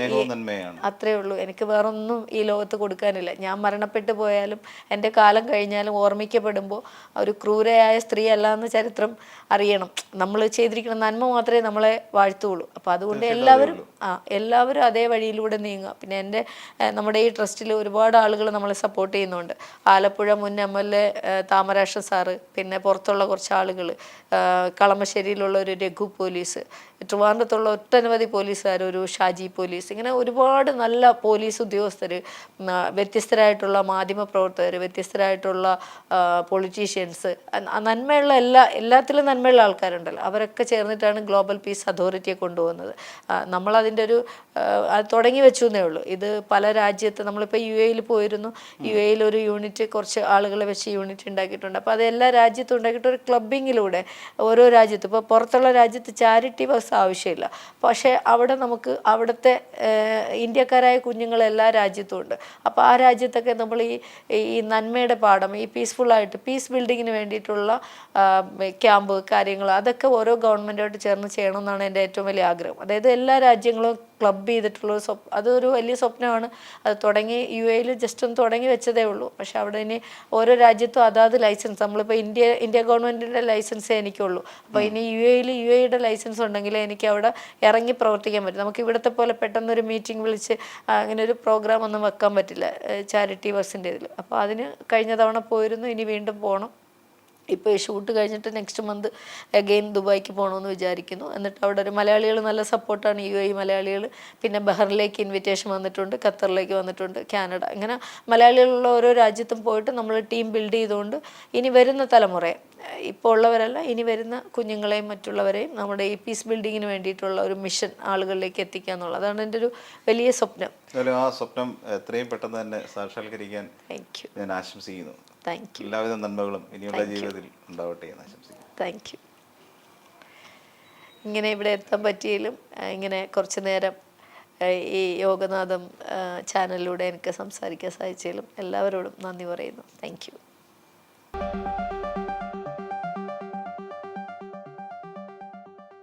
A: അത്രേ ഉള്ളൂ എനിക്ക് വേറൊന്നും ഈ ലോകത്ത് കൊടുക്കാനില്ല. ഞാൻ മരണപ്പെട്ടു പോയാലും എന്റെ കാലം കഴിഞ്ഞാലും ഓർമ്മിക്കപ്പെടുമ്പോൾ ഒരു ക്രൂരയായ സ്ത്രീ അല്ല എന്ന് ചരിത്രം അറിയണം. നമ്മൾ ചെയ്തിരിക്കുന്ന നന്മ മാത്രമേ നമ്മളെ വാഴ്ത്തുള്ളൂ. അപ്പോൾ അതുകൊണ്ട് എല്ലാവരും ആ എല്ലാവരും അതേ വഴിയിലൂടെ നീങ്ങുക. പിന്നെ എന്റെ നമ്മുടെ ഈ ട്രസ്റ്റിൽ ഒരുപാട് ആളുകൾ നമ്മളെ സപ്പോർട്ട് ചെയ്യുന്നുണ്ട്. ആലപ്പുഴ മുൻ എം എൽ എ താമരാഷ്ട്ര സാറ് പിന്നെ പുറത്തുള്ള കുറച്ച് ആളുകൾ കളമശ്ശേരിയിലുള്ള ഒരു രഘു പോലീസ് ട്രിവാൻഡ്രത്തുള്ള ഒട്ടനവധി പോലീസുകാർ ഒരു ഷാജി പോലീസ് ഇങ്ങനെ ഒരുപാട് നല്ല പോലീസ് ഉദ്യോഗസ്ഥർ വ്യത്യസ്തരായിട്ടുള്ള മാധ്യമ പ്രവർത്തകർ വ്യത്യസ്തരായിട്ടുള്ള പൊളിറ്റീഷ്യൻസ് നന്മയുള്ള എല്ലാ എല്ലാത്തിലും നന്മയുള്ള ആൾക്കാരുണ്ടല്ലോ. അവരൊക്കെ ചേർന്നിട്ടാണ് ഗ്ലോബൽ പീസ് അതോറിറ്റിയെ കൊണ്ടുപോകുന്നത്. നമ്മളതിന്റെ ഒരു തുടങ്ങി വെച്ചു എന്നേ ഉള്ളൂ. ഇത് പല രാജ്യത്ത് നമ്മളിപ്പോൾ യു എയിൽ പോയിരുന്നു. യു എയിൽ ഒരു യൂണിറ്റ് കുറച്ച് ആളുകളെ വെച്ച് യൂണിറ്റ് ഉണ്ടാക്കിയിട്ടുണ്ട്. അപ്പോൾ അത് എല്ലാ രാജ്യത്തും ഉണ്ടാക്കിയിട്ട് ഒരു ക്ലബിങ്ങിലൂടെ ഓരോ രാജ്യത്തും. ഇപ്പോൾ പുറത്തുള്ള രാജ്യത്ത് ചാരി ചാരിറ്റി ബസ് ആവശ്യമില്ല. പക്ഷേ അവിടെ നമുക്ക് അവിടുത്തെ ഇന്ത്യക്കാരായ കുഞ്ഞുങ്ങൾ എല്ലാ രാജ്യത്തും ഉണ്ട്. അപ്പോൾ ആ രാജ്യത്തൊക്കെ നമ്മൾ ഈ ഈ നന്മയുടെ പാഠം ഈ പീസ്ഫുള്ളായിട്ട് പീസ് ബിൽഡിങ്ങിന് വേണ്ടിയിട്ടുള്ള ക്യാമ്പ് കാര്യങ്ങൾ അതൊക്കെ ഓരോ ഗവൺമെന്റുമായിട്ട് ചേർന്ന് ചെയ്യണമെന്നാണ് എന്റെ ഏറ്റവും വലിയ ആഗ്രഹം. അതായത് എല്ലാ രാജ്യങ്ങളും ക്ലബ് ചെയ്തിട്ടുള്ള സ്വപ് അതൊരു വലിയ സ്വപ്നമാണ്. അത് തുടങ്ങി യു എയിൽ ജസ്റ്റ് ഒന്ന് തുടങ്ങി വെച്ചതേ ഉള്ളൂ. പക്ഷേ അവിടെ ഇനി ഓരോ രാജ്യത്തും അതാത് ലൈസൻസ് നമ്മളിപ്പോൾ ഇന്ത്യ ഇന്ത്യ ഗവൺമെന്റിന്റെ ലൈസൻസേ എനിക്കുള്ളൂ. അപ്പോൾ ഇനി യു എയിൽ യു എയുടെ ലൈസൻസ് ഉണ്ടെങ്കിൽ എനിക്ക് അവിടെ ഇറങ്ങി പ്രവർത്തിക്കാൻ പറ്റും. നമുക്ക് ഇവിടുത്തെ പോലെ പെട്ടെന്ന് ഒരു മീറ്റിംഗ് വിളിച്ച് അങ്ങനെ ഒരു പ്രോഗ്രാം ഒന്നും വെക്കാൻ പറ്റില്ല ചാരിറ്റി വർക്ക്സിന്റെ ഇതിൽ അപ്പോൾ അതിന് കഴിഞ്ഞ തവണ പോയിരുന്നു ഇനി വീണ്ടും പോകണം ഇപ്പോൾ ഈ ഷൂട്ട് കഴിഞ്ഞിട്ട് നെക്സ്റ്റ് മന്ത് അഗെയിൻ ദുബായ്ക്ക് പോകണമെന്ന് വിചാരിക്കുന്നു. എന്നിട്ട് അവിടെ ഒരു മലയാളികൾ നല്ല സപ്പോർട്ടാണ് യു എ മലയാളികൾ പിന്നെ ബഹറിലേക്ക് ഇൻവിറ്റേഷൻ വന്നിട്ടുണ്ട് ഖത്തറിലേക്ക് വന്നിട്ടുണ്ട് കാനഡ. ഇങ്ങനെ മലയാളികളുള്ള ഓരോ രാജ്യത്തും പോയിട്ട് നമ്മൾ ടീം ബിൽഡ് ചെയ്തുകൊണ്ട് ഇനി വരുന്ന തലമുറയെ ഇപ്പോൾ ഉള്ളവരല്ല ഇനി വരുന്ന കുഞ്ഞുങ്ങളെയും മറ്റുള്ളവരെയും നമ്മുടെ ഈ പീസ് ബിൽഡിങ്ങിന് വേണ്ടിയിട്ടുള്ള ഒരു മിഷൻ ആളുകളിലേക്ക് എത്തിക്കുക എന്നുള്ളത് അതാണ് എന്റെ ഒരു വലിയ സ്വപ്നം.
B: ആ സ്വപ്നം എത്രയും പെട്ടെന്ന് തന്നെ സാക്ഷാത്കരിക്കാൻ ഞാൻ ആശംസിക്കുന്നു.
A: താങ്ക് യു
B: എല്ലാവിധ നന്മകളും ഇനിയുള്ള ജീവിതത്തിൽ ഉണ്ടാവട്ടെ എന്ന് ആശംസിക്കുന്നു.
A: താങ്ക് യു ഇങ്ങനെ ഇവിടെ എത്താൻ പറ്റിയാലും ഇങ്ങനെ കുറച്ച് നേരം ഈ യോഗനാഥം ചാനലിലൂടെ എനിക്ക് സംസാരിക്കാൻ സാധിച്ചാലും എല്ലാവരോടും നന്ദി പറയുന്നു. Thank you